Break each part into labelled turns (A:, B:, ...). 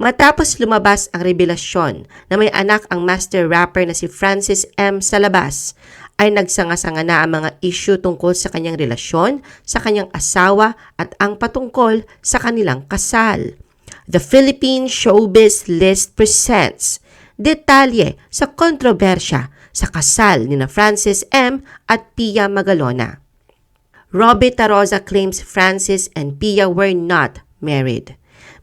A: Matapos lumabas ang revelasyon na may anak ang master rapper na si Francis M. Salabas, ay nagsanga-sanga na ang mga issue tungkol sa kanyang relasyon, sa kanyang asawa at ang patungkol sa kanilang kasal. The Philippine Showbiz List presents detalye sa kontrobersya sa kasal ni na Francis M. at Pia Magalona. Robbie Taroza claims Francis and Pia were not married.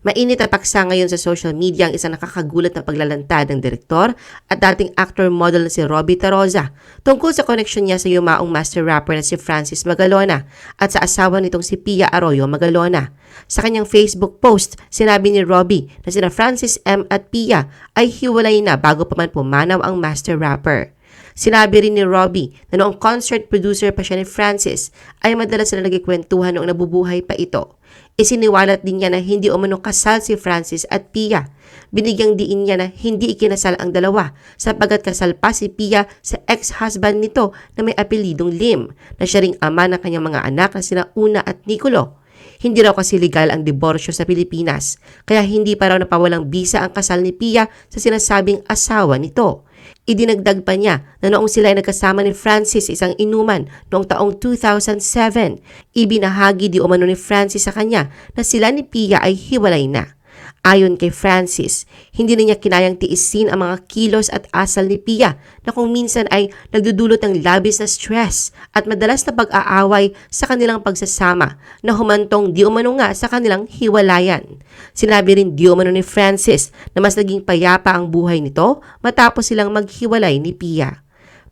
A: Mainit ang paksa ngayon sa social media ang isang nakakagulat na paglalantad ng direktor at dating actor model na si Robbie Taroza tungkol sa koneksyon niya sa yumaong master rapper na si Francis Magalona at sa asawa nitong si Pia Arroyo Magalona. Sa kanyang Facebook post, sinabi ni Robbie na sina Francis M. at Pia ay hiwalay na bago pa man pumanaw ang master rapper. Sinabi rin ni Robbie na noong concert producer pa siya ni Francis ay madalas sila nagkikwentuhan noong nabubuhay pa ito. Isiniwalat din niya na hindi umano kasal si Francis at Pia. Binigyang diin niya na hindi ikinasal ang dalawa sapagat kasal pa si Pia sa ex-husband nito na may apelidong Lim na siya ring ama ng kanyang mga anak na sina Una at Nicolo. Hindi raw kasi legal ang diborsyo sa Pilipinas, kaya hindi pa raw napawalang bisa ang kasal ni Pia sa sinasabing asawa nito. Idinagdag pa niya na noong sila ay nagkasama ni Francis isang inuman noong taong 2007, ibinahagi di umano ni Francis sa kanya na sila ni Pia ay hiwalay na. Ayon kay Francis, hindi na niya kinayang tiisin ang mga kilos at asal ni Pia na kung minsan ay nagdudulot ng labis na stress at madalas na pag-aaway sa kanilang pagsasama na humantong di umano nga sa kanilang hiwalayan. Sinabi rin di umano ni Francis na mas naging payapa ang buhay nito matapos silang maghiwalay ni Pia.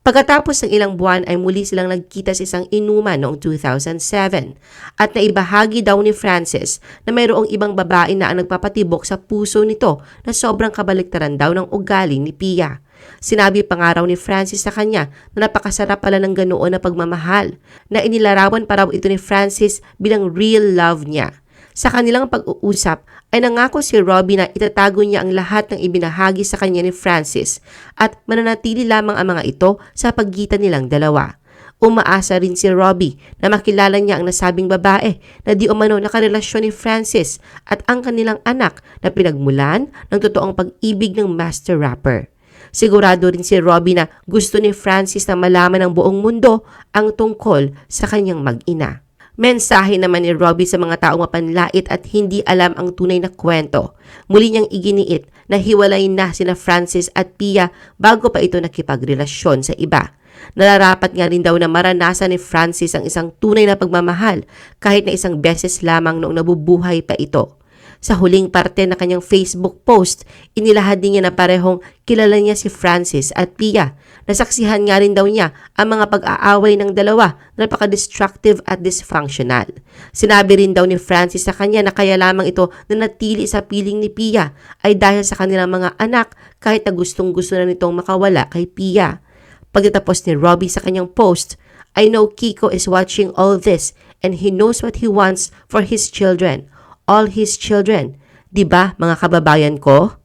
A: Pagkatapos ng ilang buwan ay muli silang nagkita sa isang inuman noong 2007 at naibahagi daw ni Francis na mayroong ibang babae na ang nagpapatibok sa puso nito na sobrang kabaliktaran daw ng ugali ni Pia. Sinabi pa nga raw ni Francis sa kanya na napakasarap pala ng ganoon na pagmamahal na inilarawan pa raw ito ni Francis bilang real love niya. Sa kanilang pag-uusap ay nangako si Robbie na itatago niya ang lahat ng ibinahagi sa kanya ni Francis at mananatili lamang ang mga ito sa pagitan nilang dalawa. Umaasa rin si Robbie na makilala niya ang nasabing babae na di umano nakarelasyon ni Francis at ang kanilang anak na pinagmulan ng totoong pag-ibig ng master rapper. Sigurado rin si Robbie na gusto ni Francis na malaman ng buong mundo ang tungkol sa kanyang mag-ina. Mensahe naman ni Robbie sa mga taong mapanlait at hindi alam ang tunay na kwento. Muli niyang iginiit na hiwalay na sina Francis at Pia bago pa ito nakipagrelasyon sa iba. Nararapat nga rin daw na maranasan ni Francis ang isang tunay na pagmamahal kahit na isang beses lamang noong nabubuhay pa ito. Sa huling parte na kanyang Facebook post, inilahad din niya na parehong kilala niya si Francis at Pia Nasaksihan nga rin daw niya ang mga pag-aaway ng dalawa na napaka-destructive at dysfunctional. Sinabi rin daw ni Francis sa kanya na kaya lamang ito na natili sa piling ni Pia ay dahil sa kanilang mga anak kahit na gustong gusto na nitong makawala kay Pia. Pagkatapos ni Robbie sa kanyang post, I know Kiko is watching all this and he knows what he wants for his children. All his children. ba mga kababayan ko?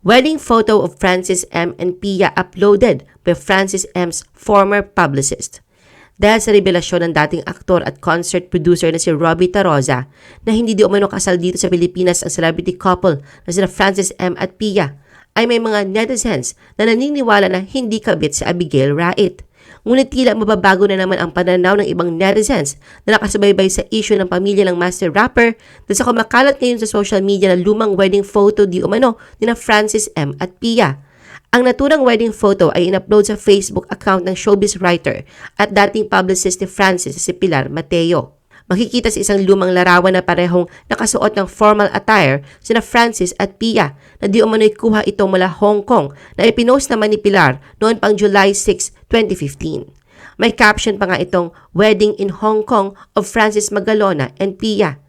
A: Wedding photo of Francis M. and Pia uploaded by Francis M.'s former publicist. Dahil sa revelasyon ng dating aktor at concert producer na si Robbie Taroza na hindi di umano kasal dito sa Pilipinas ang celebrity couple na sina Francis M. at Pia, ay may mga netizens na naniniwala na hindi kabit sa Abigail Rait. Ngunit tila mababago na naman ang pananaw ng ibang netizens na nakasubaybay sa issue ng pamilya ng master rapper dahil sa kumakalat ngayon sa social media na lumang wedding photo di umano ni na Francis M. at Pia. Ang naturang wedding photo ay in-upload sa Facebook account ng showbiz writer at dating publicist ni Francis si Pilar Mateo. Makikita sa isang lumang larawan na parehong nakasuot ng formal attire sina Francis at Pia na di umano'y kuha ito mula Hong Kong na ipinost naman ni Pilar noon pang July 6, 2015. May caption pa nga itong Wedding in Hong Kong of Francis Magalona and Pia.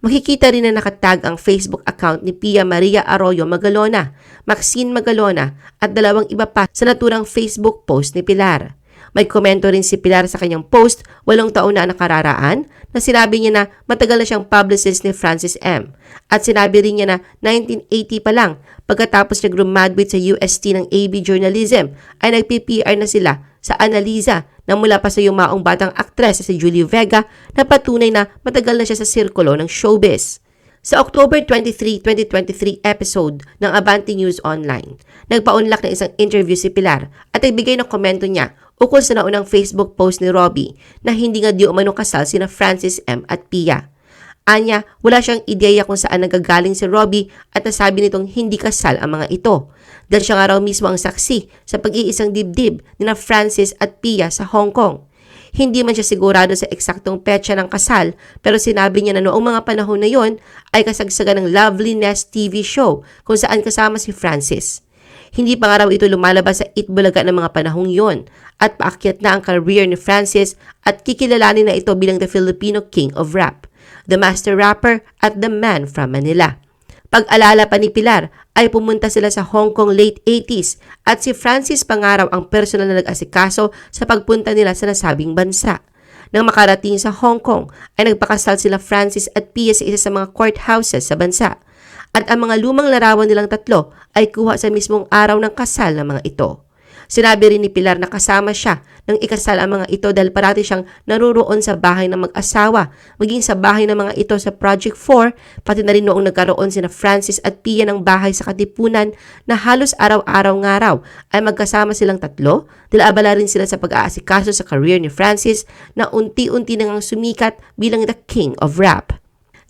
A: Makikita rin na nakatag ang Facebook account ni Pia Maria Arroyo Magalona, Maxine Magalona at dalawang iba pa sa naturang Facebook post ni Pilar. May komento rin si Pilar sa kanyang post walong taon na nakararaan na sinabi niya na matagal na siyang publicist ni Francis M. At sinabi rin niya na 1980 pa lang pagkatapos niya graduate sa UST ng AB Journalism ay nag-PPR na sila sa Analiza na mula pa sa yumaong batang aktres si Julie Vega na patunay na matagal na siya sa sirkulo ng showbiz. Sa October 23, 2023 episode ng Abante News Online, nagpaunlak ng isang interview si Pilar at nagbigay ng komento niya ukol sa naunang Facebook post ni Robbie na hindi nga di umano kasal sina Francis M. at Pia. Anya, wala siyang ideya kung saan nagagaling si Robbie at nasabi nitong hindi kasal ang mga ito. Dahil siya nga raw mismo ang saksi sa pag-iisang dibdib ni na Francis at Pia sa Hong Kong. Hindi man siya sigurado sa eksaktong petsa ng kasal pero sinabi niya na noong mga panahon na yon ay kasagsagan ng Loveliness TV show kung saan kasama si Francis. Hindi pa nga raw ito lumalabas sa Itbulaga ng mga panahong yon at paakyat na ang career ni Francis at kikilalanin na ito bilang the Filipino King of Rap, the Master Rapper at the Man from Manila. Pag-alala pa ni Pilar ay pumunta sila sa Hong Kong late 80s at si Francis Pangaraw ang personal na nag-asikaso sa pagpunta nila sa nasabing bansa. Nang makarating sa Hong Kong ay nagpakasal sila Francis at Pia sa isa sa mga courthouses sa bansa. At ang mga lumang larawan nilang tatlo ay kuha sa mismong araw ng kasal ng mga ito. Sinabi rin ni Pilar na kasama siya nang ikasal ang mga ito dahil parati siyang naruroon sa bahay ng mag-asawa, maging sa bahay ng mga ito sa Project 4, pati na rin noong nagkaroon sina Francis at Pia ng bahay sa Katipunan na halos araw-araw nga raw ay magkasama silang tatlo dahil rin sila sa pag-aasikaso sa career ni Francis na unti-unti nang sumikat bilang the king of rap.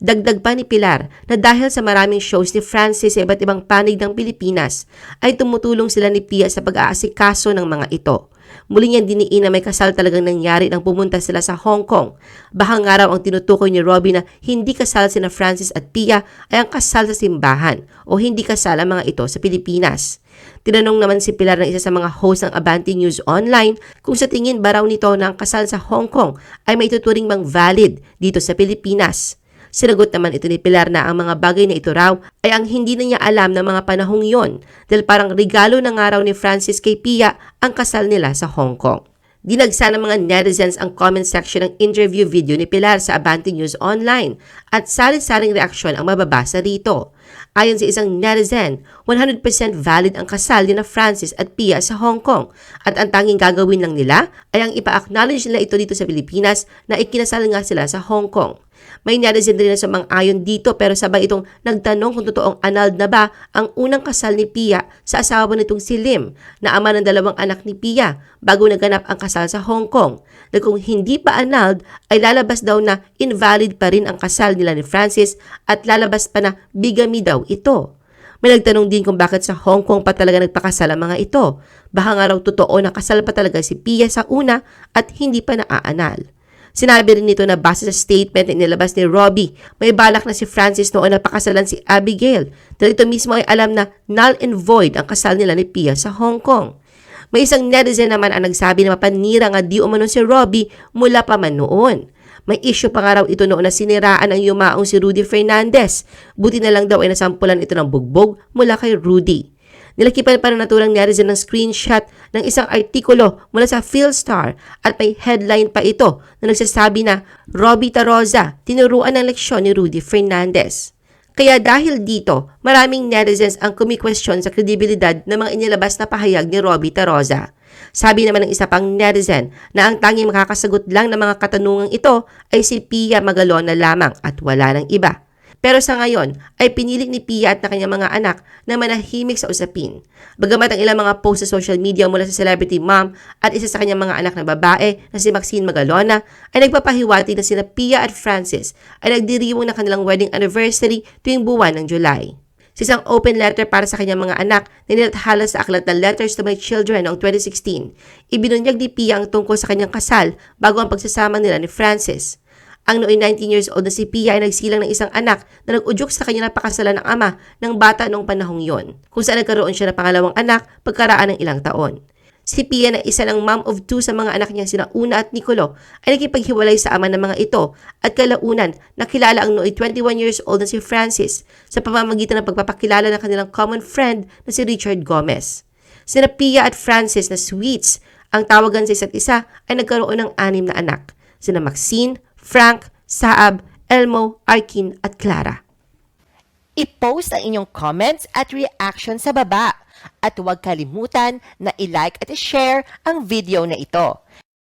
A: Dagdag pa ni Pilar na dahil sa maraming shows ni Francis sa iba't ibang panig ng Pilipinas, ay tumutulong sila ni Pia sa pag-aasikaso ng mga ito. Muli niyan diniin na may kasal talagang nangyari nang pumunta sila sa Hong Kong. Baka nga raw ang tinutukoy ni Robbie na hindi kasal sina Francis at Pia ay ang kasal sa simbahan o hindi kasal ang mga ito sa Pilipinas. Tinanong naman si Pilar ng isa sa mga host ng Abante News Online kung sa tingin ba raw nito na ang kasal sa Hong Kong ay may tuturing bang valid dito sa Pilipinas. Sinagot naman ito ni Pilar na ang mga bagay na ito raw ay ang hindi na niya alam ng mga panahong yon dahil parang regalo na nga raw ni Francis kay Pia ang kasal nila sa Hong Kong. Dinagsa ng mga netizens ang comment section ng interview video ni Pilar sa Abante News Online at sari-saring reaksyon ang mababasa rito. Ayon sa isang netizen, 100% valid ang kasal ni na Francis at Pia sa Hong Kong at ang tanging gagawin lang nila ay ang ipa-acknowledge nila ito dito sa Pilipinas na ikinasal nga sila sa Hong Kong. May netizen rin na sumang-ayon dito pero sabay itong nagtanong kung totoong annulled na ba ang unang kasal ni Pia sa asawa nitong si Lim na ama ng dalawang anak ni Pia bago naganap ang kasal sa Hong Kong. Na kung hindi pa annulled ay lalabas daw na invalid pa rin ang kasal nila ni Francis at lalabas pa na bigamy daw ito. May nagtanong din kung bakit sa Hong Kong pa talaga nagpakasal ang mga ito. Baka nga raw totoo na kasal pa talaga si Pia sa una at hindi pa naaanal. Sinabi rin nito na base sa statement na inilabas ni Robbie, may balak na si Francis noon na pakasalan si Abigail dahil ito mismo ay alam na null and void ang kasal nila ni Pia sa Hong Kong. May isang netizen naman ang nagsabi na mapanira nga di umano si Robbie mula pa man noon. May issue pa nga raw ito noon na siniraan ang yumaong si Rudy Fernandez. Buti na lang daw ay nasampulan ito ng bugbog mula kay Rudy. Nilakipan pa ng naturang netizen ng screenshot ng isang artikulo mula sa Philstar at may headline pa ito na nagsasabi na Robbie Taroza, tinuruan ng leksyon ni Rudy Fernandez. Kaya dahil dito, maraming netizens ang kumikwestiyon sa kredibilidad ng mga inilabas na pahayag ni Robbie Taroza. Sabi naman ng isa pang netizen na ang tanging makakasagot lang ng mga katanungang ito ay si Pia Magalona lamang at wala ng iba. Pero sa ngayon ay pinili ni Pia at na kanyang mga anak na manahimik sa usapin. Bagamat ang ilang mga post sa social media mula sa celebrity mom at isa sa kanyang mga anak na babae na si Maxine Magalona ay nagpapahiwati na sina Pia at Francis ay nagdiriwang ng kanilang wedding anniversary tuwing buwan ng July. Sa isang open letter para sa kanyang mga anak na nilathala sa aklat na Letters to My Children noong 2016, ibinunyag ni Pia ang tungkol sa kanyang kasal bago ang pagsasama nila ni Francis. Ang nooy 19 years old na si Pia ay nagsilang ng isang anak na nag-udyok sa kanya napakasalan ng ama ng bata noong panahong yon, kung saan nagkaroon siya ng pangalawang anak pagkaraan ng ilang taon. Si Pia na isa ng mom of two sa mga anak niya sina Una at Nicolo ay nagkipaghiwalay sa ama ng mga ito at kalaunan nakilala ang nooy 21 years old na si Francis sa pamamagitan ng pagpapakilala ng kanilang common friend na si Richard Gomez. Sina Pia at Francis na sweets ang tawagan sa isa't isa ay nagkaroon ng anim na anak, sina Maxine, Frank, Saab, Elmo, Arkin at Clara.
B: I-post ang inyong comments at reaction sa baba. At huwag kalimutan na i-like at i-share ang video na ito.